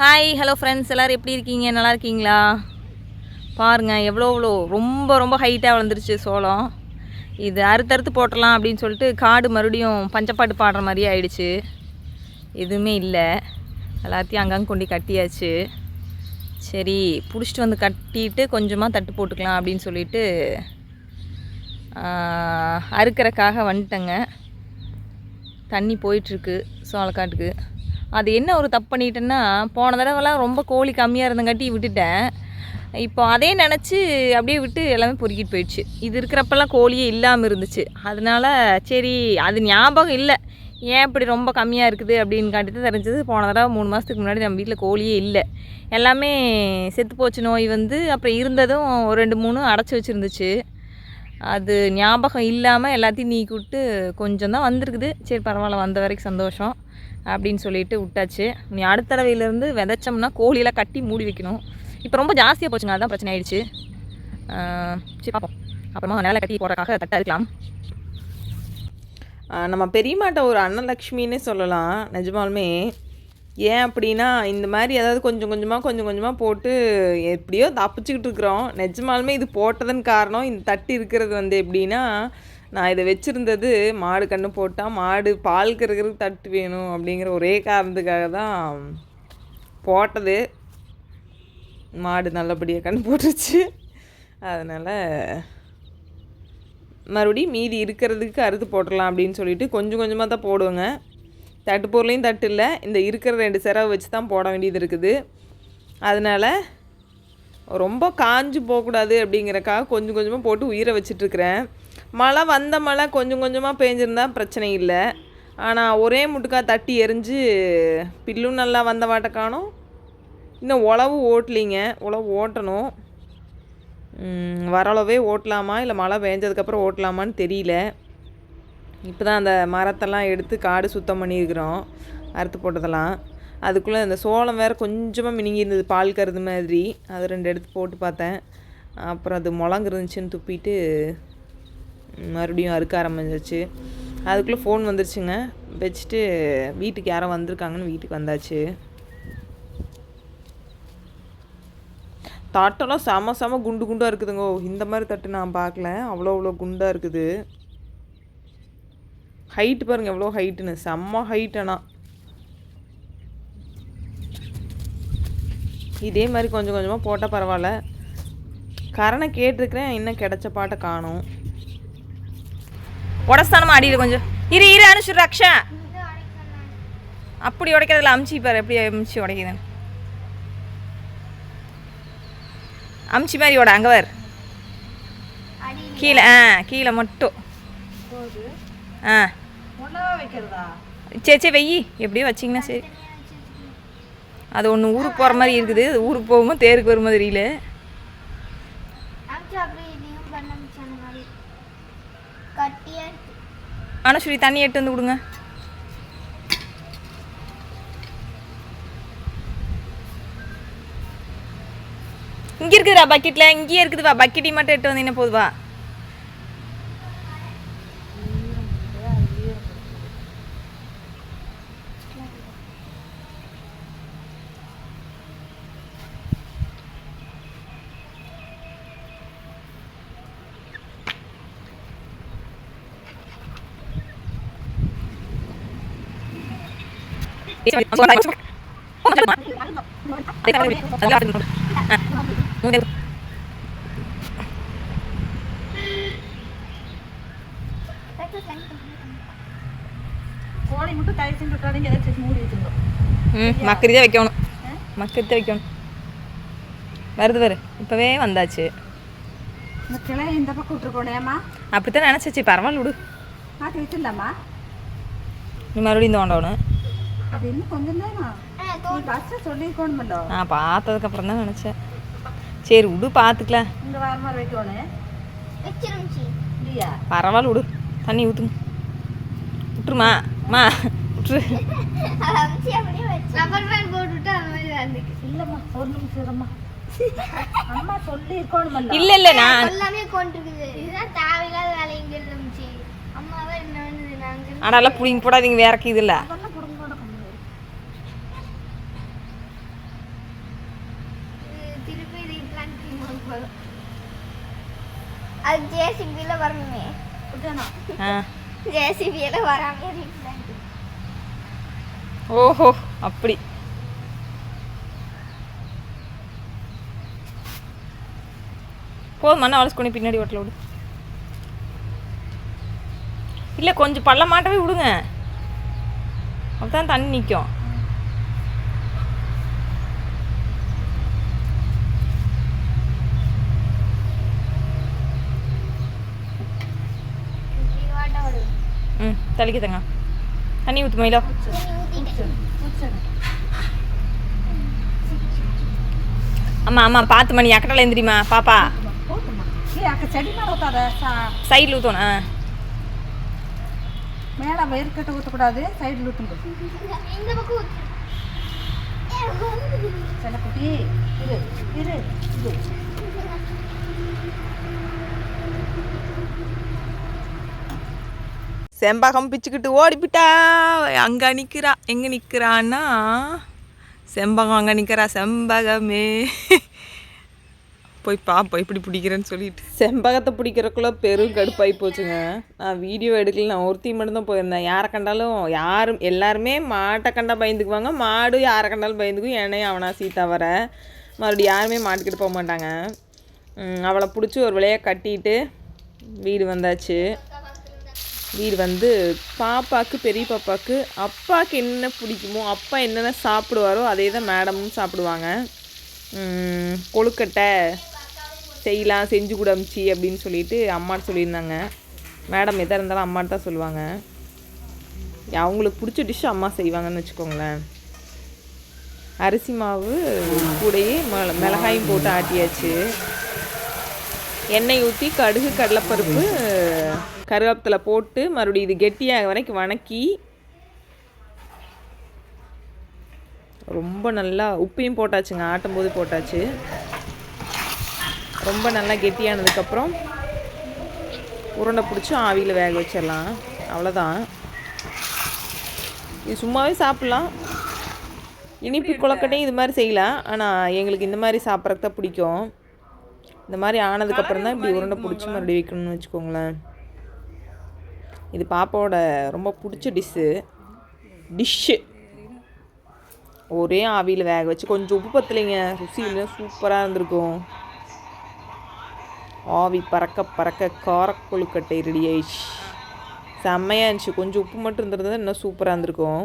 Hi hello friends எல்லோரும் எப்படி இருக்கீங்க? நல்லா இருக்கீங்களா? பாருங்கள் எவ்வளோ எவ்வளோ ரொம்ப ரொம்ப ஹைட்டாக வளர்ந்துருச்சு சோளம். இது அறுத்தறுத்து போட்டுடலாம் அப்படின்னு சொல்லிட்டு காடு மறுபடியும் பஞ்சப்பாட்டு பாடுற மாதிரியே ஆயிடுச்சு. எதுவுமே இல்லை. எல்லாத்தையும் அங்கங்கே கொண்டு கட்டியாச்சு. சரி பிடிச்சிட்டு வந்து கட்டிட்டு கொஞ்சமாக தட்டு போட்டுக்கலாம் அப்படின்னு சொல்லிட்டு அறுக்கிறக்காக வந்துட்டேங்க. தண்ணி போயிட்டுருக்கு சோளக்காட்டுக்கு. அது என்ன ஒரு தப்பு பண்ணிட்டேன்னா போன தடவைலாம் ரொம்ப கோழி கம்மியாக இருந்தங்காட்டி விட்டுட்டேன். இப்போ அதே நினச்சி அப்படியே விட்டு எல்லாமே பொறுக்கிட்டு போயிடுச்சு. இது இருக்கிறப்பெல்லாம் கோழியே இல்லாமல் இருந்துச்சு. அதனால சரி அது ஞாபகம் இல்லை. ஏன் இப்படி ரொம்ப கம்மியாக இருக்குது அப்படின்னு காட்டி தான் தெரிஞ்சது. போன தடவை மூணு மாதத்துக்கு முன்னாடி நம்ம வீட்டில் கோழியே இல்லை. எல்லாமே செத்து போச்சு நோய் வந்து அப்புறம் இருந்ததும் ஒரு ரெண்டு மூணு அடைச்சி வச்சுருந்துச்சு. அது ஞாபகம் இல்லாமல் எல்லாத்தையும் நீக்கி விட்டு கொஞ்சம் தான் வந்திருக்குது. சரி பரவாயில்ல வந்த வரைக்கும் சந்தோஷம். அப்படின்னு சொல்லிட்டு விட்டாச்சு. நீ அடுத்த தடவையிலேருந்து விதைச்சோம்னா கோழியெல்லாம் கட்டி மூடி வைக்கணும். இப்போ ரொம்ப ஜாஸ்தியாக போச்சுங்க அதான் பிரச்சனை ஆயிடுச்சு. சரி பார்ப்போம் அப்புறமா நேரில் கட்டி போடுறதுக்காக தட்டாக இருக்கலாம் நம்ம பெரியமாட்ட ஒரு அன்னலக்ஷ்மின்னு சொல்லலாம். நிஜமாலுமே ஏன் அப்படின்னா இந்த மாதிரி ஏதாவது கொஞ்சம் கொஞ்சமாக கொஞ்சம் கொஞ்சமாக போட்டு எப்படியோ தப்பிச்சுக்கிட்டு இருக்கிறோம். நிஜமாலுமே இது போட்டதன் காரணம் இந்த தட்டு இருக்கிறது வந்து எப்படின்னா நான் இதை வச்சுருந்தது மாடு கன்று போட்டால் மாடு பால் கறக்கிறதுக்கு தட்டு வேணும் அப்படிங்கிற ஒரே காரணத்துக்காக தான் போட்டது. மாடு நல்லபடியாக கன்று போட்டுருச்சு. அதனால் மறுபடியும் மீதி இருக்கிறதுக்கு அறுத்து போட்டுடலாம் அப்படின்னு சொல்லிட்டு கொஞ்சம் கொஞ்சமாக தான் போடுவேங்க. தட்டு பொருளையும் தட்டு இல்லை இந்த இருக்கிற ரெண்டு செரவை வச்சு தான் போட வேண்டியது இருக்குது. அதனால் ரொம்ப காஞ்சு போகக்கூடாது அப்படிங்கிறக்காக கொஞ்சம் கொஞ்சமாக போட்டு உயிரை வச்சிட்ருக்கிறேன் மழை வந்த மழை கொஞ்சம் கொஞ்சமாக பேஞ்சிருந்தா பிரச்சனை இல்லை. ஆனால் ஒரே முட்டுக்கா தட்டி எரிஞ்சு பில்லும் நல்லா வந்த வாட்டை காணும். இன்னும் உழவு ஓட்டலிங்க. உழவு ஓட்டணும். வரளவே ஓட்டலாமா? இல்லை மழை பெஞ்சதுக்கப்புறம் ஓட்டலாமான்னு தெரியல. இப்போ தான் அந்த மரத்தெல்லாம் எடுத்து காடு சுத்தம் பண்ணியிருக்கிறோம். அறுத்து போட்டதெல்லாம். அதுக்குள்ளே அந்த சோளம் வேறு கொஞ்சமாக மினிங்கி இருந்தது பால் கருது மாதிரி. அது ரெண்டு எடுத்து போட்டு பார்த்தேன். அப்புறம் அது முழங்கு இருந்துச்சுன்னு துப்பிட்டு மறுபடியும் அறுக்க ஆரம்பிச்சிச்சு அதுக்குள்ளே ஃபோன் வந்துருச்சுங்க. வச்சுட்டு வீட்டுக்கு யாரோ வந்திருக்காங்கன்னு வீட்டுக்கு வந்தாச்சு. தட்டெல்லாம் செம செம குண்டு குண்டாக இருக்குதுங்க. இந்த மாதிரி தட்டு நான் பார்க்கல. அவ்வளோ அவ்வளோ குண்டாக இருக்குது. ஹைட்டு பாருங்க எவ்வளோ ஹைட்டுன்னு செம்ம ஹைட் ஆனால் இதே மாதிரி கொஞ்சம் கொஞ்சமாக போட்டால் பரவாயில்ல. கரணை கேட்டிருக்கிறேன் இன்னும் கிடைச்ச பாட்டை காணும். உடஸ்தானமா அடியில் கொஞ்சம். இரு இரு அனுஷு ரக்ஷா. அப்படி உடைக்கிறதுல அமுச்சி பாரு எப்படி அமுச்சி உடைக்குதுன்னு. அமுச்சி மாதிரி உட அங்கே வர் கீழே ஆ கீழே மட்டும். ஆ. சரி சரி வெயி. எப்படியோ வச்சிங்கன்னா சரி. அது ஒன்று ஊருக்கு போகிற மாதிரி இருக்குது. ஊருக்கு போகும்போது தேருக்கு வரும்போது தெரியல ஆக்சுவலி அப்படியே இதையும் பண்ண முடிச்சான மாதிரி கட்டியா இருக்கு தண்ணி எட்டு வந்து கொடுங்க. இங்கே இருக்குதுடா பக்கெட்டில் இங்கேயே இருக்குதுவா. பக்கெட்டி மட்டும் எடுத்து வந்தீங்கன்னா போதுவா கோழி மட்டும் தயவு செஞ்சு விட்றாதீங்க ஏதாச்சும் மூடி வச்சுருந்தோம் ம் மக்கரி தான் வைக்கணும் மக்கரி தான் வைக்கணும் வருது வரு இப்போவே வந்தாச்சு இந்த கிளை இந்த பக்கம் விட்டுருக்கோனேம்மா அப்படித்தான் நினச்சிச்சு பரவாயில்ல விடு மாற்றி வச்சிடலாமா நீ மறுபடியும் தோண்டணும் அது நான் பார்த்ததுக்கப்புறம் தான் நினச்சேன். சரி விடு பார்த்துக்கலாம் பரவாயில்ல விடு தண்ணி ஊற்றுங்க விட்டுருமா மா விட்டுரு இல்லை இல்லை நான் எல்லாமே கொண்டிருக்குது இதுதான் தேவையில்லாத வேலை இங்க இருந்துச்சு அம்மாவே என்ன வந்து நாங்க ஆனாலும் பிடிங்க போடாதீங்க வேறக்கு இது இல்லை அதெல்லாம் பிடுங்க கூட கம்மி அது ஜேசிபியில் வரணுமே அப்படியாண்ணா ஆ ஓஹோ அப்படி. போதும் மண்ணை வளர்ச்சி பின்னாடி ஓட்டல விடு. இல்லை கொஞ்சம் பள்ளமாட்டவே விடுங்க. அப்பதான் தண்ணி நிற்கும் ம் தள்ளிக்கத்தங்க தண்ணி ஊற்று மயிலோ ஆமாம் ஆமாம் பார்த்து மணி அக்கடலை எந்திரிமா பாப்பா ஏ செடி சா சைடில் ஊற்றணும் ஆ மேலே வயிறுக்கிட்ட ஊற்றக்கூடாது சைடில் ஊற்றணும் சில குட்டி இரு இரு இரு செம்பகம் பிச்சுக்கிட்டு ஓடிப்பிட்டா. அங்கே நிற்கிறா எங்கே நிற்கிறான்னா செம்பகம் அங்கே நிற்கிறா செம்பகமே. போய் பாப்போம் இப்படி பிடிக்கிறேன்னு சொல்லிட்டு. செம்பகத்தை பிடிக்கிறக்குள்ள பெரும் கடுப்பாகி போச்சுங்க. நான் வீடியோ எடுக்கல நான் ஒருத்தி மட்டும்தான் போயிருந்தேன். யாரை கண்டாலும் யாரும் எல்லாருமே மாட்டை கண்டா பயந்துக்குவாங்க. மாடு யாரை கண்டாலும் பயந்துக்கும். என்னையும் அவனா சீதா வர. மறுபடியும் யாருமே மாட்டுக்கிட்டு போக மாட்டாங்க. அவளை பிடிச்சி ஒரு வழியாக கட்டிட்டு வீடு வந்தாச்சு. வீடு வந்து பாப்பாவுக்கு பெரிய பாப்பாவுக்கு அப்பாவுக்கு என்ன பிடிக்குமோ அப்பா என்னென்ன சாப்பிடுவாரோ அதே தான் மேடமும் சாப்பிடுவாங்க கொழுக்கட்டை செய்யலாம் செஞ்சு கூட அமிச்சி அப்படின்னு சொல்லிட்டு அம்மாட்ட சொல்லியிருந்தாங்க. மேடம் எதாக இருந்தாலும் அம்மாட்ட தான் சொல்லுவாங்க. அவங்களுக்கு பிடிச்ச டிஷ் அம்மா செய்வாங்கன்னு வச்சுக்கோங்களேன். அரிசி மாவு கூடையே மிள மிளகாயும் போட்டு ஆட்டியாச்சு. எண்ணெய் ஊற்றி கடுகு கடலைப்பருப்பு கருவேப்பிலை போட்டு மறுபடியும் இது கெட்டியாக வரைக்கும் வணக்கி ரொம்ப நல்லா உப்பையும் போட்டாச்சுங்க ஆட்டும்போது போட்டாச்சு. ரொம்ப நல்லா கெட்டியானதுக்கப்புறம் உருண்டை பிடிச்சி ஆவியில் வேக வச்சிடலாம் அவ்வளோதான் இது சும்மாவே சாப்பிட்லாம். இனிப்பு கொழக்கட்டையும் இது மாதிரி செய்யலாம். ஆனால் எங்களுக்கு இந்த மாதிரி சாப்பிட்றதுக்கு தான் பிடிக்கும். இந்த மாதிரி ஆனதுக்கப்புறம் தான் இப்படி உருண்டை பிடிச்சி மறுபடியும் வைக்கணும்னு வச்சுக்கோங்களேன். இது பாப்பாவோட ரொம்ப பிடிச்ச டிஷ்ஷு டிஷ்ஷு ஒரே ஆவியில் வேக வச்சு கொஞ்சம் உப்பு பத்தலைங்க. ருசியில் சூப்பராக இருந்திருக்கும். ஆவி பறக்க பறக்க காரக்கொழுக்கட்டை ரெடி ஆயிடுச்சு. செம்மையாக இருந்துச்சு. கொஞ்சம் உப்பு மட்டும் இருந்திருந்தா இன்னும் சூப்பராக இருந்திருக்கும்.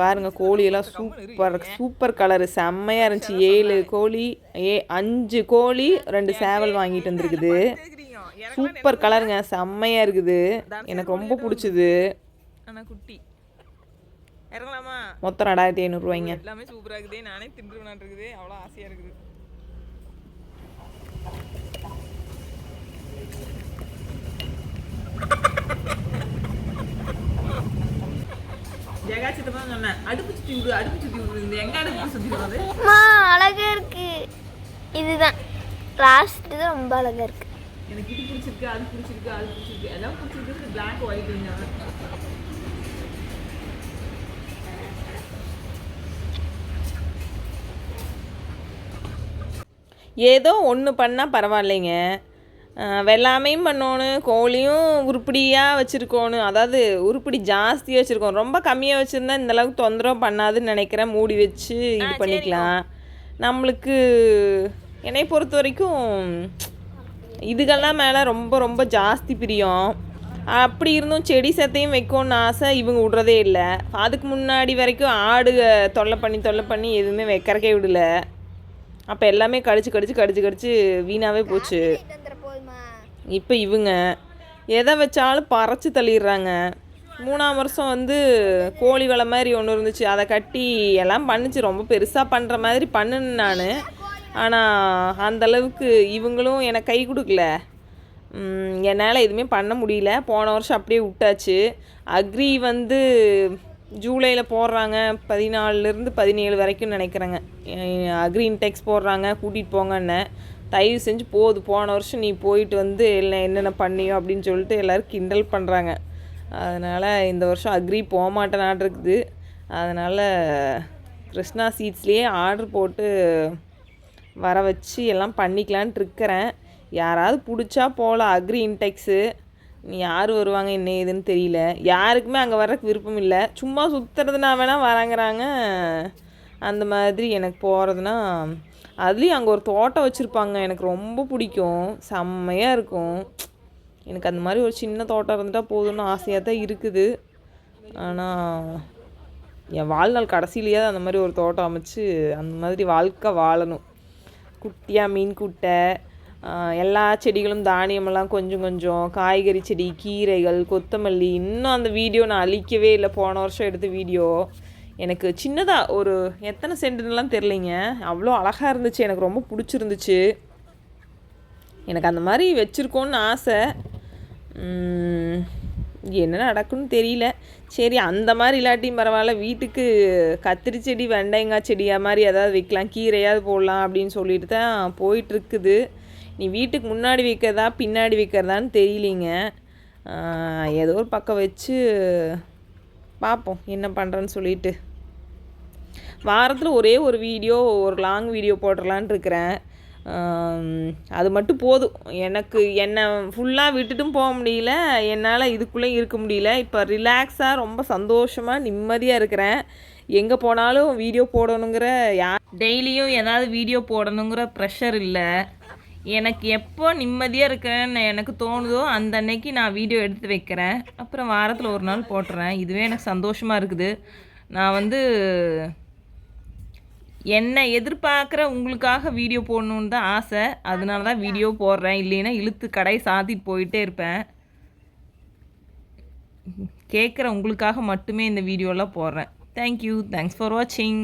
பாருங்கள் கோழியெல்லாம் சூப்பர் சூப்பர் கலரு செம்மையாக இருந்துச்சு. ஏழு கோழி ஏ அஞ்சு கோழி ரெண்டு சேவல் வாங்கிட்டு வந்துருக்குது. சூப்பர் கலருங்க. செம்மையாக இருக்குது. எனக்கு ரொம்ப பிடிச்சது. ஆனால் குட்டி. இறங்கலாமா? மொத்தம் ரெண்டாயிரத்தி ஐநூறுரூவாய்ங்க. எல்லாமே சூப்பராக இருக்குது. நானே தின்றுவனான் இருக்குது அவ்வளோ ஆசையாக இருக்குது. ஜெகாச்சிட்ட தான் சொன்னேன் அடுப்பு விடு அடுப்பு சுற்றி விடு. எங்க அடுப்பு சுற்றி விடுறது? அம்மா அழகா இருக்கு. இதுதான். லாஸ்ட் தான் ரொம்ப அழகா இருக்கு. எனக்கு இது பிடிச்சிருக்கு அது பிடிச்சிருக்கு அது பிடிச்சிருக்கு. எல்லாம் பிடிச்சிருக்கு பிளாக் ஒயிட் ஏதோ ஒன்று பண்ணால் பரவாயில்லைங்க. வெள்ளாமையும் பண்ணணும் கோழியும் உருப்படியாக வச்சுருக்கணும். அதாவது உருப்படி ஜாஸ்தியாக வச்சுருக்கோம். ரொம்ப கம்மியாக வச்சுருந்தா இந்த அளவுக்கு தொந்தரவு பண்ணாதுன்னு நினைக்கிறேன். மூடி வச்சு இது பண்ணிக்கலாம். நம்மளுக்கு என்னை பொறுத்த வரைக்கும் இதுகள்லாம் மேலே ரொம்ப ரொம்ப ஜாஸ்தி பிரியம். அப்படி இருந்தும் செடி சத்தையும் வைக்கணும்னு ஆசை இவங்க விட்றதே இல்லை. அதுக்கு முன்னாடி வரைக்கும் ஆடு தொல்லை பண்ணி தொல்லை பண்ணி எதுவுமே வைக்கிறக்கே விடல. அப்போ எல்லாமே கடிச்சு கடிச்சு கடிச்சு கடிச்சு வீணாகவே போச்சு. இப்போ இவங்க எதை வச்சாலும் பறச்சு தள்ளிடுறாங்க. மூணாம் வருஷம் வந்து கோழி வலை மாதிரி ஒன்று இருந்துச்சு. அதை கட்டி எல்லாம் பண்ணுச்சு. ரொம்ப பெருசாக பண்ணுற மாதிரி பண்ணுன்னு நான். ஆனால் அந்த அளவுக்கு இவங்களும் எனக்கு கை கொடுக்கல. என்னால் எதுவுமே பண்ண முடியல. போன வருஷம் அப்படியே விட்டாச்சு. அக்ரி வந்து ஜூலையில் போடுறாங்க. பதினாலுலேருந்து பதினேழு வரைக்கும் நினைக்கிறேங்க. அக்ரி இன்டெக்ஸ் போடுறாங்க. கூட்டிகிட்டு போங்கன்னு. தயவு செஞ்சு போகுது போன வருஷம் நீ போயிட்டு வந்து இல்லை என்னென்ன பண்ணியோ அப்படின்னு சொல்லிட்டு எல்லோரும் கிண்டல் பண்ணுறாங்க அதனால் இந்த வருஷம் அக்ரி போக மாட்டேனாட்டு இருக்குது அதனால் கிருஷ்ணா சீட்ஸ்லேயே ஆர்டர் போட்டு வர வச்சு எல்லாம் பண்ணிக்கலான்ட்டு இருக்கிறேன். யாராவது பிடிச்சா போகலாம் அக்ரி இன்டெக்ஸு நீ யார் வருவாங்க? என்ன ஏதுன்னு தெரியல. யாருக்குமே அங்கே வர்றதுக்கு விருப்பம் இல்லை. சும்மா சுற்றுறதுனா வேணால் வராங்கிறாங்க. அந்த மாதிரி எனக்கு போகிறதுனா அதுலேயும் அங்கே ஒரு தோட்டம் வச்சுருப்பாங்க. எனக்கு ரொம்ப பிடிக்கும். செம்மையாக இருக்கும். எனக்கு அந்த மாதிரி ஒரு சின்ன தோட்டம் இருந்துட்டால் போதும்னு ஆசையாக தான் இருக்குது. ஆனால் என் வாழ்நாள் கடைசியிலேயே அந்த மாதிரி ஒரு தோட்டம் அமைச்சு அந்த மாதிரி வாழ்க்கை வாழணும். குட்டியாக மீன் குட்டை எல்லா செடிகளும் தானியமெல்லாம் கொஞ்சம் கொஞ்சம் காய்கறி செடி கீரைகள் கொத்தமல்லி இன்னும் அந்த வீடியோ நான் அழிக்கவே இல்லை. போன வருஷம் எடுத்த வீடியோ எனக்கு சின்னதாக ஒரு எத்தனை சென்ட்டுலாம் தெரிலிங்க அவ்வளோ அழகாக இருந்துச்சு. எனக்கு ரொம்ப பிடிச்சிருந்துச்சு. எனக்கு அந்த மாதிரி வச்சுருக்கோன்னு ஆசை. என்ன நடக்குன்னு தெரியல. சரி அந்த மாதிரி இல்லாட்டியும் பரவாயில்ல வீட்டுக்கு கத்திரி செடி வெண்டைங்காய் செடியாக மாதிரி ஏதாவது வைக்கலாம் கீரையாவது போடலாம் அப்படின்னு சொல்லிட்டு தான் போயிட்டுருக்குது. நீ வீட்டுக்கு முன்னாடி வைக்கிறதா பின்னாடி வைக்கிறதான்னு தெரியலிங்க. ஏதோ ஒரு பக்கம் வச்சு பார்ப்போம் என்ன பண்ணுறேன்னு சொல்லிட்டு. வாரத்தில் ஒரே ஒரு வீடியோ ஒரு லாங் வீடியோ போட்டுடலான்ட்டு இருக்கிறேன். அது மட்டும் போதும். எனக்கு என்னை ஃபுல்லாக விட்டுட்டும் போக முடியல. என்னால் இதுக்குள்ளே இருக்க முடியல. இப்போ ரிலாக்ஸாக ரொம்ப சந்தோஷமாக நிம்மதியாக இருக்கிறேன். எங்கே போனாலும் வீடியோ போடணுங்கிற யா டெய்லியும் ஏதாவது வீடியோ போடணுங்கிற ப்ரெஷர் இல்லை. எனக்கு எப்போ நிம்மதியாக இருக்கிறேன்னு எனக்கு தோணுதோ அந்த அன்னைக்கு நான் வீடியோ எடுத்து வைக்கிறேன். அப்புறம் வாரத்தில் ஒரு நாள் போட்டுறேன். இதுவே எனக்கு சந்தோஷமாக இருக்குது. நான் வந்து என்னை எதிர்பார்க்குற உங்களுக்காக வீடியோ போடணுன்னு தான் ஆசை. அதனால தான் வீடியோ போடுறேன். இல்லைன்னா இழுத்து கடை சாத்திட்டு போயிட்டே இருப்பேன். கேட்குற உங்களுக்காக மட்டுமே இந்த வீடியோலாம் போடுறேன். தேங்க்யூ தேங்க்ஸ் ஃபார் வாட்சிங்